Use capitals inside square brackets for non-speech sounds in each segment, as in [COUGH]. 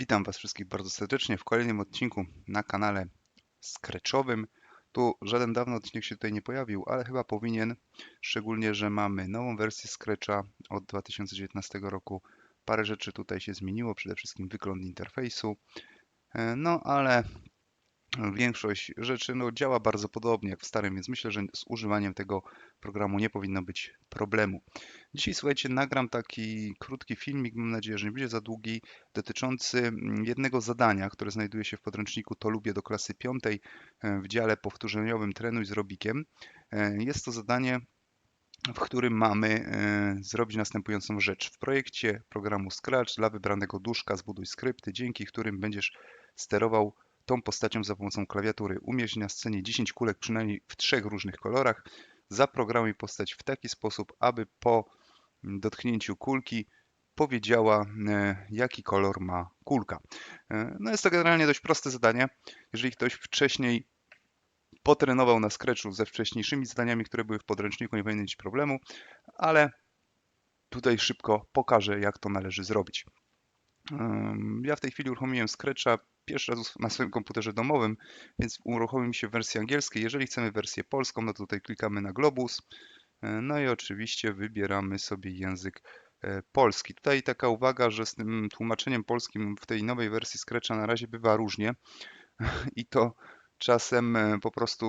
Witam Was wszystkich bardzo serdecznie w kolejnym odcinku na kanale Scratchowym. Tu żaden dawny odcinek się tutaj nie pojawił, ale chyba powinien, szczególnie, że mamy nową wersję Scratcha od 2019 roku. Parę rzeczy tutaj się zmieniło, przede wszystkim wygląd interfejsu, E, no ale większość rzeczy no, działa bardzo podobnie jak w starym, więc myślę, że z używaniem tego programu nie powinno być problemu. Dzisiaj słuchajcie, nagram taki krótki filmik, mam nadzieję, że nie będzie za długi, dotyczący mm, jednego zadania, które znajduje się w podręczniku To lubię do klasy piątej e, w dziale powtórzeniowym Trenuj z Robikiem. E, Jest to zadanie, w którym mamy e, zrobić następującą rzecz. W projekcie programu Scratch dla wybranego duszka zbuduj skrypty, dzięki którym będziesz sterował tą postacią za pomocą klawiatury. Umieść na scenie 10 kulek przynajmniej w trzech różnych kolorach. Zaprogramuj postać w taki sposób, aby po dotknięciu kulki powiedziała, e, jaki kolor ma kulka. E, No jest to generalnie dość proste zadanie. Jeżeli ktoś wcześniej potrenował na Scratchu ze wcześniejszymi zadaniami, które były w podręczniku, nie powinien mieć problemu, ale tutaj szybko pokażę, jak to należy zrobić. Ja w tej chwili uruchomiłem Scratcha pierwszy raz na swoim komputerze domowym, więc uruchomi mi się w wersji angielskiej. Jeżeli chcemy wersję polską, no to tutaj klikamy na globus. E, No i oczywiście wybieramy sobie język e, polski. Tutaj taka uwaga, że z tym tłumaczeniem polskim w tej nowej wersji Scratcha na razie bywa różnie [LAUGHS] i to czasem e, po prostu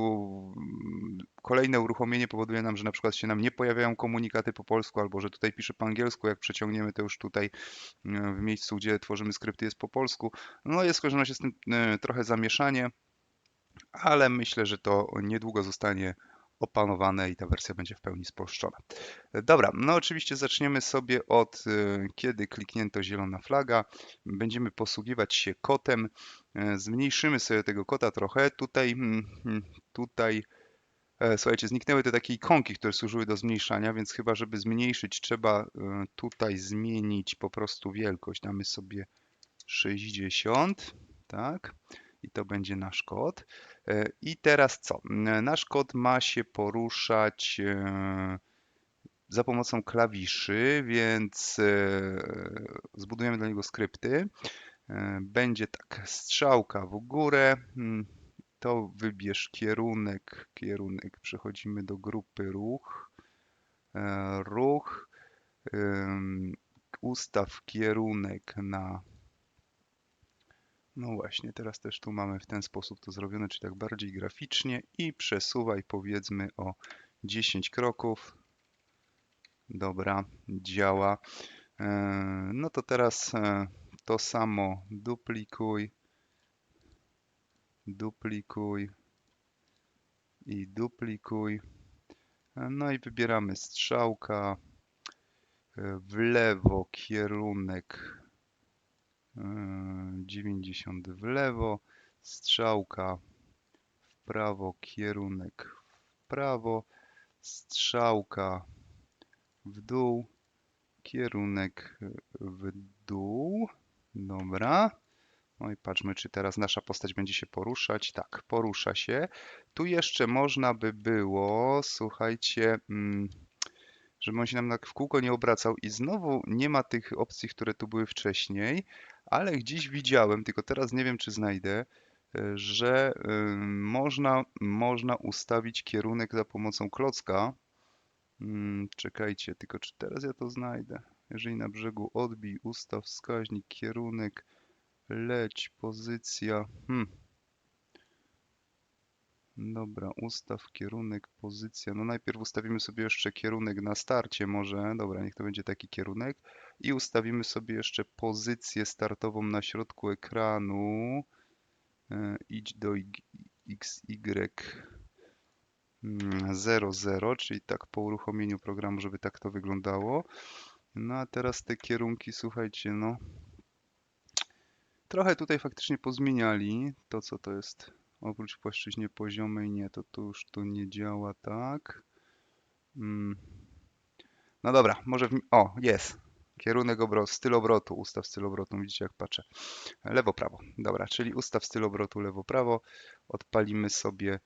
mm, kolejne uruchomienie powoduje nam, że na przykład się nam nie pojawiają komunikaty po polsku, albo że tutaj pisze po angielsku, jak przeciągniemy to już tutaj e, w miejscu, gdzie tworzymy skrypty jest po polsku. No jest każdym razie z tym e, trochę zamieszanie, ale myślę, że to niedługo zostanie opanowane i ta wersja będzie w pełni spolszczona. Dobra, no oczywiście zaczniemy sobie od e, kiedy kliknięto zielona flaga. Będziemy posługiwać się kotem. E, Zmniejszymy sobie tego kota trochę. Tutaj, mm, mm, tutaj e, słuchajcie, zniknęły te takie ikonki, które służyły do zmniejszania, więc chyba, żeby zmniejszyć, trzeba e, tutaj zmienić po prostu wielkość. Damy sobie 60, tak? I to będzie nasz kod. E, I teraz co? Nasz kod ma się poruszać e, za pomocą klawiszy, więc e, zbudujemy dla niego skrypty. Będzie tak, strzałka w górę, mm, to wybierz kierunek, kierunek, przechodzimy do grupy ruch, ruch, ustaw kierunek na no właśnie, teraz też tu mamy w ten sposób to zrobione, czyli tak bardziej graficznie i przesuwaj powiedzmy o 10 kroków. Dobra, działa. E, No to teraz e, to samo duplikuj, duplikuj i duplikuj. E, No i wybieramy strzałka, w lewo kierunek 90 w lewo, strzałka w prawo, kierunek w prawo, strzałka w dół, kierunek w dół. Dobra. No i patrzmy, czy teraz nasza postać będzie się poruszać. Tak, porusza się. Tu jeszcze można by było, słuchajcie, mm, żeby on się nam w kółko nie obracał i znowu nie ma tych opcji, które tu były wcześniej, ale gdzieś widziałem, tylko teraz nie wiem, czy znajdę, e, że można, można ustawić kierunek za pomocą klocka. Mm, Czekajcie, tylko czy teraz ja to znajdę? Jeżeli na brzegu odbij, ustaw wskaźnik, kierunek, leć, pozycja. Hmm. Dobra, ustaw kierunek, pozycja. No najpierw ustawimy sobie jeszcze kierunek na starcie może. Dobra, niech to będzie taki kierunek. I ustawimy sobie jeszcze pozycję startową na środku ekranu. E, Idź do XY. 00, czyli tak po uruchomieniu programu, żeby tak to wyglądało. No a teraz te kierunki, słuchajcie, no trochę tutaj faktycznie pozmieniali to, co to jest. Oprócz płaszczyźnie poziomej, nie, to tu już to nie działa tak. Mm. No dobra, może w... O, jest. Kierunek obrotu, styl obrotu, ustaw styl obrotu, widzicie jak patrzę. Lewo, prawo. Dobra, czyli ustaw styl obrotu lewo, prawo. Odpalimy sobie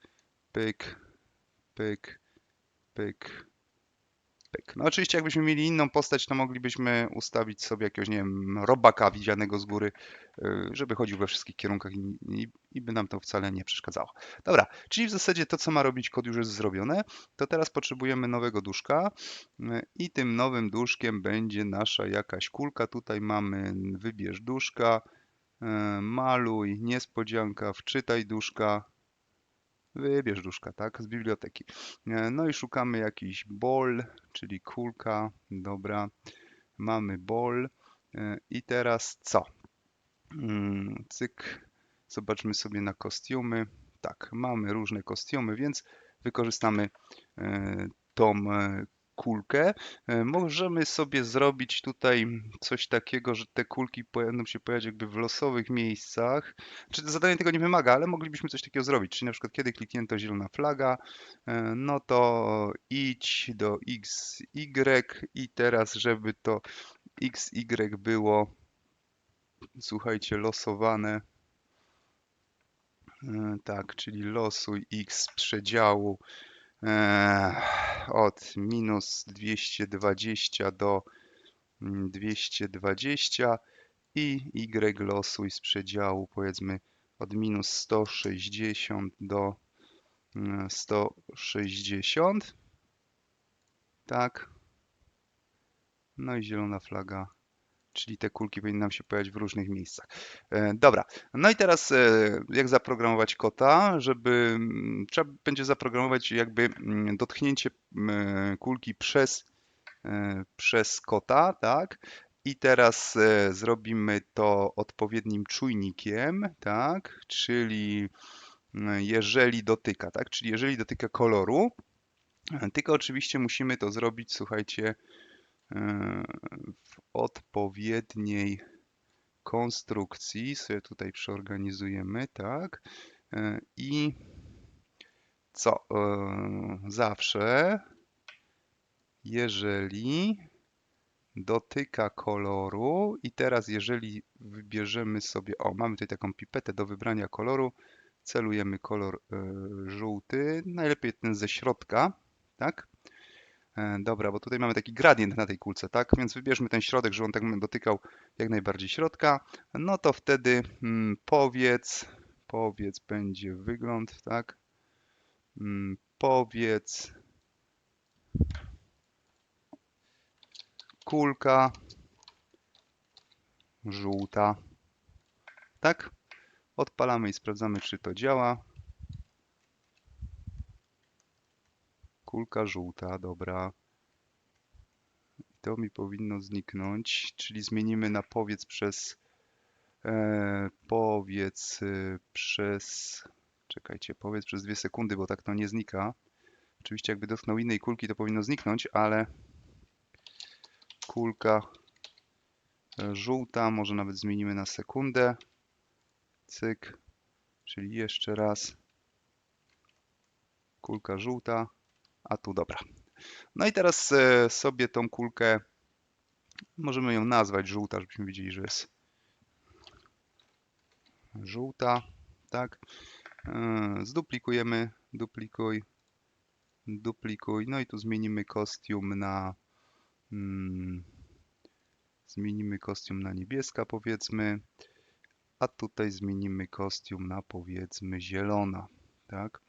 pyk, pyk, pyk, No oczywiście jakbyśmy mieli inną postać, to moglibyśmy ustawić sobie jakiegoś, nie wiem, robaka widzianego z góry, y, żeby chodził we wszystkich kierunkach i, i, i by nam to wcale nie przeszkadzało. Dobra, czyli w zasadzie to, co ma robić kod już jest zrobione, to teraz potrzebujemy nowego duszka y, i tym nowym duszkiem będzie nasza jakaś kulka. Tutaj mamy wybierz duszka, y, maluj, niespodzianka, wczytaj duszka, Wybierz duszka, tak, z biblioteki. E, No i szukamy jakiś ball, czyli kulka. Dobra, mamy ball. E, I teraz co? Mm, Cyk. Zobaczmy sobie na kostiumy. Tak, mamy różne kostiumy, więc wykorzystamy e, tą kulkę. E, Możemy sobie zrobić tutaj coś takiego, że te kulki będą się pojawiać jakby w losowych miejscach. Czy zadanie tego nie wymaga, ale moglibyśmy coś takiego zrobić. Czyli na przykład kiedy kliknięto zielona flaga, e, no to idź do XY i teraz, żeby to XY było, słuchajcie, losowane. E, Tak, czyli losuj X z przedziału od minus 220 do mm, 220 i Y losuj z przedziału powiedzmy od minus 160 do mm, 160. Tak. No i zielona flaga, czyli te kulki powinny nam się pojawiać w różnych miejscach. E, Dobra, no i teraz e, jak zaprogramować kota, żeby mm, trzeba będzie zaprogramować jakby mm, dotknięcie mm, kulki przez, e, przez kota, tak? I teraz e, zrobimy to odpowiednim czujnikiem, tak? Czyli jeżeli dotyka, tak? Czyli jeżeli dotyka koloru, e, tylko oczywiście musimy to zrobić, słuchajcie, e, w odpowiedniej konstrukcji sobie tutaj przeorganizujemy, tak? E, I co? E, Zawsze, jeżeli dotyka koloru i teraz jeżeli wybierzemy sobie, o mamy tutaj taką pipetę do wybrania koloru, celujemy kolor e, żółty, najlepiej ten ze środka, tak? E, Dobra, bo tutaj mamy taki gradient na tej kulce, tak? Więc wybierzmy ten środek, żeby on tak dotykał jak najbardziej środka. No to wtedy mm, powiedz, powiedz będzie wygląd, tak? Mm, Powiedz kulka żółta, tak? Odpalamy i sprawdzamy, czy to działa. Kulka żółta, dobra. To mi powinno zniknąć, czyli zmienimy na powiedz przez e, powiedz y, przez czekajcie, powiedz przez dwie sekundy, bo tak to nie znika. Oczywiście jakby dotknął innej kulki, to powinno zniknąć, ale kulka e, żółta, może nawet zmienimy na sekundę. Cyk, czyli jeszcze raz kulka żółta, a tu dobra. No i teraz e, sobie tą kulkę możemy ją nazwać żółta, żebyśmy widzieli, że jest żółta, tak. E, Zduplikujemy, duplikuj, duplikuj, no i tu zmienimy kostium na mm, zmienimy kostium na niebieska powiedzmy, a tutaj zmienimy kostium na powiedzmy zielona, tak.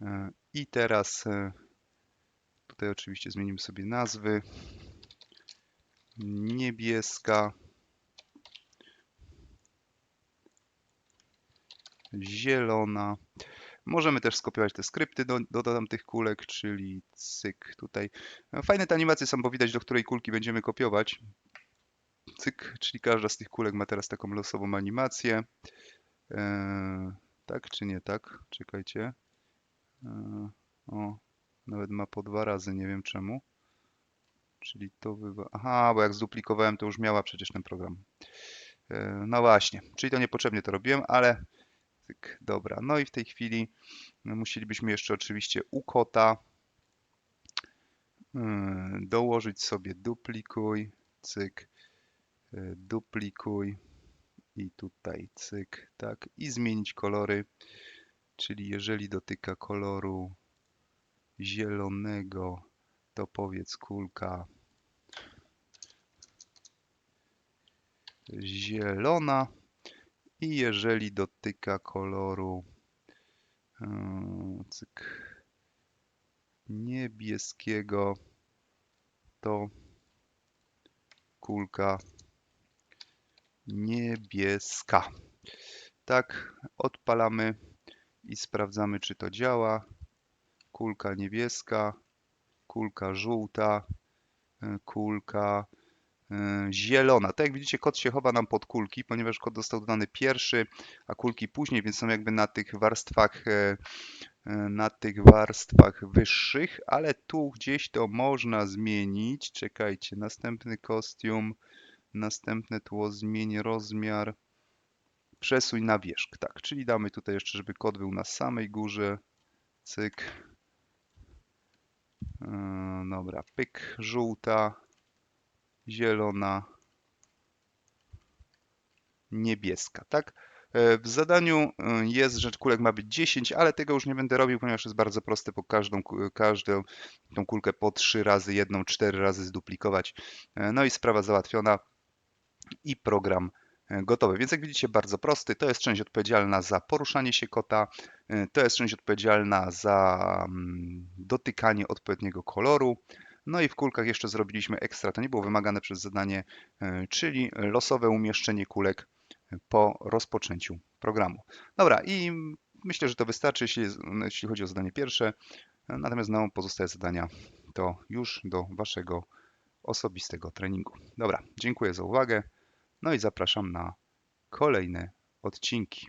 E, I teraz tutaj oczywiście zmienimy sobie nazwy. Niebieska, zielona. Możemy też skopiować te skrypty do, do, do tamtych kulek, czyli cyk tutaj. Fajne te animacje są, bo widać do której kulki będziemy kopiować. Cyk, czyli każda z tych kulek ma teraz taką losową animację. Eee, tak czy nie tak? Czekajcie. Eee, o, nawet ma po dwa razy, nie wiem czemu. Czyli to wywa... Aha, bo jak zduplikowałem, to już miała przecież ten program. Eee, no właśnie, czyli to niepotrzebnie to robiłem, ale Cyk, dobra, no i w tej chwili no, musielibyśmy jeszcze oczywiście u kota yy, dołożyć sobie duplikuj, cyk, yy, duplikuj i tutaj cyk, tak, i zmienić kolory, czyli jeżeli dotyka koloru zielonego, to powiedz kulka zielona i jeżeli dotyka koloru yy, cyk, niebieskiego, to kulka niebieska. Tak, odpalamy i sprawdzamy, czy to działa. Kulka niebieska, kulka żółta, y, kulka y, zielona. Tak jak widzicie, kod się chowa nam pod kulki, ponieważ kod został dodany pierwszy, a kulki później, więc są jakby na tych warstwach e, e, na tych warstwach wyższych, ale tu gdzieś to można zmienić. Czekajcie, następny kostium, następne tło, zmień rozmiar, przesuń na wierzch. Tak, czyli damy tutaj jeszcze, żeby kod był na samej górze. Cyk. Yy, Dobra, pyk, żółta, zielona, niebieska, tak? E, W zadaniu e, jest, że kulek ma być 10, ale tego już nie będę robił, ponieważ jest bardzo proste, po każdą, każdą tą kulkę po 3 razy, jedną 4 razy zduplikować. E, No i sprawa załatwiona i program e, gotowy. Więc jak widzicie, bardzo prosty. To jest część odpowiedzialna za poruszanie się kota, e, to jest część odpowiedzialna za mm, dotykanie odpowiedniego koloru. No i w kulkach jeszcze zrobiliśmy ekstra, to nie było wymagane przez zadanie, e, czyli losowe umieszczenie kulek po rozpoczęciu programu. Dobra, i myślę, że to wystarczy, jeśli, jeśli chodzi o zadanie pierwsze. Natomiast no, pozostałe zadania to już do Waszego osobistego treningu. Dobra, dziękuję za uwagę. No i zapraszam na kolejne odcinki.